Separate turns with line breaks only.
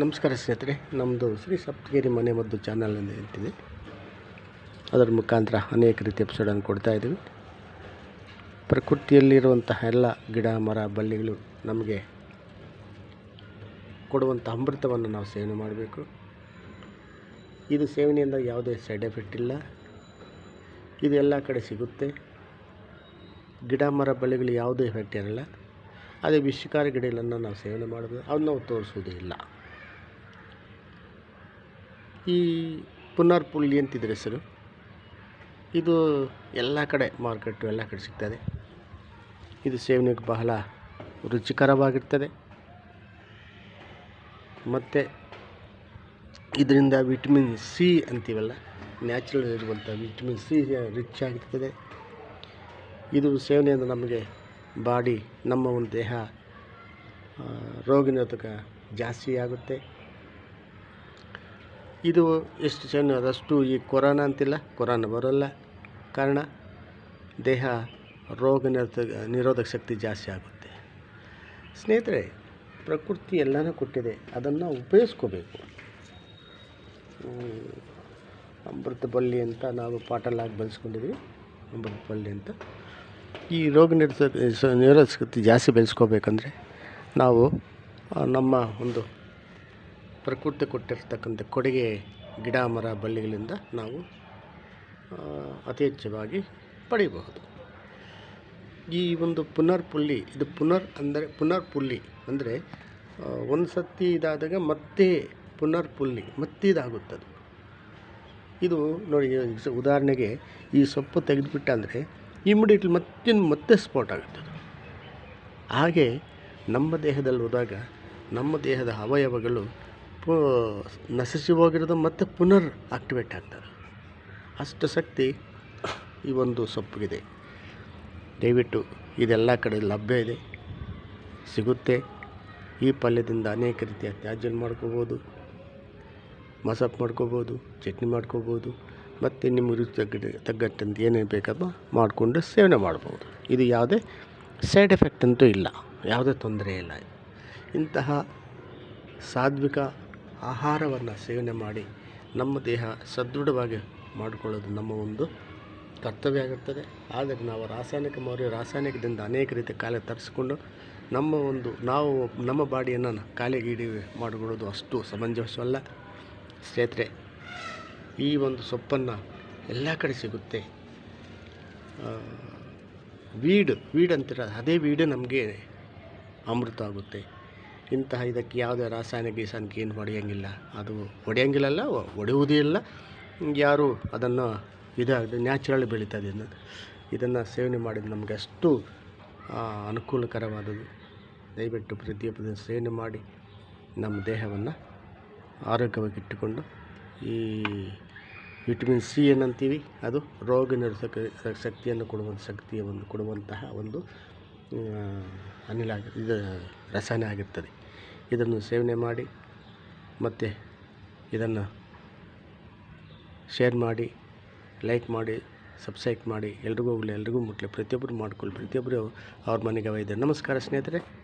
ನಮಸ್ಕಾರ ಸ್ನೇಹಿತರೆ ನಮ್ಮದು ಶ್ರೀ ಸಪ್ತಗಿರಿ ಮನೆ ಮದ್ದು ಅಂತ ಹೇಳ್ತಿದೆ ಅದರ ಮುಖಾಂತರ ಅನೇಕ ರೀತಿಯ ಎಪಿಸೋಡನ್ನು ಕೊಡ್ತಾ ಇದ್ದೀವಿ. ಪ್ರಕೃತಿಯಲ್ಲಿರುವಂತಹ ಎಲ್ಲ ಗಿಡ, ಮರ, ಬಳ್ಳಿಗಳು ನಮಗೆ ಕೊಡುವಂಥ ಅಮೃತವನ್ನು ನಾವು ಸೇವನೆ ಮಾಡಬೇಕು. ಇದು ಸೇವನೆಯಿಂದ ಯಾವುದೇ ಸೈಡ್ ಎಫೆಕ್ಟ್ ಇಲ್ಲ. ಇದು ಎಲ್ಲ ಕಡೆ ಸಿಗುತ್ತೆ. ಗಿಡ, ಮರ ಬಳ್ಳಿಗಳು ಯಾವುದೇ ಎಫೆಕ್ಟ್ ಇರಲ್ಲ. ಅದೇ ವಿಷಕಾರಿ ಗಿಡಗಳನ್ನು ನಾವು ಸೇವನೆ ಮಾಡಬೇಕು. ಅವನ್ನ ನಾವು ತೋರಿಸೋದೇ ಇಲ್ಲ. ಈ ಪುನರ್ ಪುಲ್ಲಿ ಅಂತಿದ್ರ ಹೆಸರು ಇದು ಎಲ್ಲ ಕಡೆ ಮಾರ್ಕೆಟು ಎಲ್ಲ ಕಡೆ ಸಿಗ್ತದೆ. ಇದು ಸೇವನೆಗೆ ಬಹಳ ರುಚಿಕರವಾಗಿರ್ತದೆ. ಮತ್ತು ಇದರಿಂದ ವಿಟಮಿನ್ ಸಿ ಅಂತೀವಲ್ಲ, ನ್ಯಾಚುರಲ್ ಇರುವಂಥ ವಿಟಮಿನ್ ಸಿ ರಿಚ್ ಆಗಿರ್ತದೆ. ಇದು ಸೇವನೆಯಿಂದ ನಮಗೆ ಬಾಡಿ, ನಮ್ಮ ಒಂದು ದೇಹ ರೋಗನಿರೋಧಕ ರೋಗ ನಿರೋಧಕ ಜಾಸ್ತಿ ಆಗುತ್ತೆ. ಇದು ಎಷ್ಟು ಚೆನ್ನಾದಷ್ಟು ಈ ಕೊರೋನ ಅಂತಿಲ್ಲ, ಕೊರೋನ ಬರೋಲ್ಲ. ಕಾರಣ ದೇಹ ರೋಗ ನಿರೋಧಕ ಶಕ್ತಿ ಜಾಸ್ತಿ ಆಗುತ್ತೆ. ಸ್ನೇಹಿತರೆ, ಪ್ರಕೃತಿ ಎಲ್ಲನೂ ಕೊಟ್ಟಿದೆ. ಅದನ್ನು ಉಪಯೋಗಿಸ್ಕೋಬೇಕು. ಅಮೃತ ಬಳ್ಳಿ ಅಂತ ನಾವು ಪಾಟಲಾಗಿ ಬೆಳೆಸ್ಕೊಂಡಿದ್ವಿ. ಅಮೃತ ಬಳ್ಳಿ ಅಂತ. ಈ ರೋಗ ನಿರೋಧಕ ಶಕ್ತಿ ಜಾಸ್ತಿ ಬೆಳೆಸ್ಕೋಬೇಕಂದ್ರೆ ನಾವು ನಮ್ಮ ಒಂದು ಪ್ರಕೃತಿ ಕೊಟ್ಟಿರ್ತಕ್ಕಂಥ ಕೊಡುಗೆ ಗಿಡ, ಮರ, ಬಳ್ಳಿಗಳಿಂದ ನಾವು ಅತಿ ಹೆಚ್ಚವಾಗಿ ಪಡೆಯಬಹುದು. ಈ ಒಂದು ಪುನರ್ ಪುಲ್ಲಿ ಇದು ಪುನರ್ ಅಂದರೆ ಪುನರ್ ಪುಲ್ಲಿ ಅಂದರೆ ಒಂದು ಸತಿ ಇದಾದಾಗ ಮತ್ತೆ ಪುನರ್ ಪುಲ್ಲಿ ಮತ್ತೆ ಇದಾಗುತ್ತದೆ. ಇದು ನೋಡಿ ಉದಾಹರಣೆಗೆ ಈ ಸೊಪ್ಪು ತೆಗೆದುಬಿಟ್ಟ ಅಂದರೆ ಇಮಿಡಿಯೇಟ್ಲಿ ಮತ್ತೆ ಮತ್ತೆ ಸ್ಪಾಟ್ ಆಗುತ್ತೆ ಹಾಗೆ ನಮ್ಮ ದೇಹದಲ್ಲಿ ಹೋದಾಗ ನಮ್ಮ ದೇಹದ ಅವಯವಗಳು ಪು ನಶಿಸಿಹೋಗಿರೋದು ಮತ್ತೆ ಪುನರ್ ಆಕ್ಟಿವೇಟ್ ಆಗ್ತದೆ ಅಷ್ಟು ಶಕ್ತಿ ಈ ಒಂದು ಸೊಪ್ಪಿಗಿದೆ. ದಯವಿಟ್ಟು ಇದೆಲ್ಲ ಕಡೆ ಲಭ್ಯ ಇದೆ. ಸಿಗುತ್ತೆ. ಈ ಪಲ್ಯದಿಂದ ಅನೇಕ ರೀತಿಯ ತ್ಯಾಜ್ಯನ ಮಾಡ್ಕೋಬೋದು. ಮಸಾಪ್ ಮಾಡ್ಕೋಬೋದು, ಚಟ್ನಿ ಮಾಡ್ಕೋಬೋದು, ಮತ್ತು ನಿಮ್ಮ ರುಚಿ ತಗ್ಗ ತಗ್ಗಟ್ಟಂತ ಏನೇನು ಬೇಕಪ್ಪ ಮಾಡಿಕೊಂಡು ಸೇವನೆ ಮಾಡ್ಬೋದು. ಇದು ಯಾವುದೇ ಸೈಡ್ ಎಫೆಕ್ಟ್ ಅಂತೂ ಇಲ್ಲ. ಯಾವುದೇ ತೊಂದರೆ ಇಲ್ಲ. ಇಂತಹ ಸಾತ್ವಿಕ ಆಹಾರವನ್ನು ಸೇವನೆ ಮಾಡಿ ನಮ್ಮ ದೇಹ ಸದೃಢವಾಗಿ ಮಾಡಿಕೊಳ್ಳೋದು ನಮ್ಮ ಒಂದು ಕರ್ತವ್ಯ ಆಗಿರ್ತದೆ. ಆದರೆ ನಾವು ರಾಸಾಯನಿಕ ಮೌಲ್ಯ, ರಾಸಾಯನಿಕದಿಂದ ಅನೇಕ ರೀತಿಯ ಕಾಲ ತರಿಸ್ಕೊಂಡು ನಮ್ಮ ಒಂದು ನಾವು ನಮ್ಮ ಬಾಡಿಯನ್ನು ಕಾಲಿಗೀಡಿ ಮಾಡಿಕೊಳ್ಳೋದು ಅಷ್ಟು ಸಮಂಜಸವಲ್ಲ. ಸ್ನೇಹಿತರೆ, ಈ ಒಂದು ಸೊಪ್ಪನ್ನು ಎಲ್ಲ ಕಡೆ ಸಿಗುತ್ತೆ. ವೀಡ್ ವೀಡ್ ಅಂತಿರೋದು ಅದೇ ವೀಡ್ ನಮಗೆ ಅಮೃತ ಆಗುತ್ತೆ. ಇಂತಹ ಇದಕ್ಕೆ ಯಾವುದೇ ರಾಸಾಯನಿಕ ಗೀಸಾನಿಕ ಏನು ಹೊಡೆಯಂಗಿಲ್ಲ. ಅದು ಹೊಡೆಯೋಂಗಿಲ್ಲಲ್ಲ, ಹೊಡೆಯುವುದೇ ಇಲ್ಲ. ಯಾರು ಅದನ್ನು ಇದು ನ್ಯಾಚುರಲ್ ಬೆಳೀತದೆ ಇದನ್ನು. ಸೇವನೆ ಮಾಡಿದ ನಮಗೆ ಅಷ್ಟು ಅನುಕೂಲಕರವಾದದ್ದು. ದಯವಿಟ್ಟು ಪ್ರತಿಯೊಬ್ಬರು ಸೇವನೆ ಮಾಡಿ ನಮ್ಮ ದೇಹವನ್ನು ಆರೋಗ್ಯವಾಗಿಟ್ಟುಕೊಂಡು ಈ ವಿಟಮಿನ್ ಸಿ ಏನಂತೀವಿ, ಅದು ರೋಗ ನಿರೋಧಕ ಶಕ್ತಿಯನ್ನು ಕೊಡುವಂಥ ಶಕ್ತಿಯ ಒಂದು ಕೊಡುವಂತಹ ಒಂದು ಅನಿಲ ಇದು ರಸಾಯನ ಆಗಿರ್ತದೆ. ಇದನ್ನು ಸೇವನೆ ಮಾಡಿ ಮತ್ತು ಇದನ್ನು ಶೇರ್ ಮಾಡಿ ಲೈಕ್ ಮಾಡಿ ಸಬ್ಸ್ಕ್ರೈಬ್ ಮಾಡಿ. ಎಲ್ರಿಗೂ ಹೋಗಲಿ ಎಲ್ರಿಗೂ ಮುಟ್ಟಲಿ ಪ್ರತಿಯೊಬ್ಬರು ಮಾಡ್ಕೊಳ್ಳಿ. ಪ್ರತಿಯೊಬ್ಬರು ಅವ್ರ ಮನೆಗೆ ಒಯ್ದೆ. ನಮಸ್ಕಾರ ಸ್ನೇಹಿತರೆ.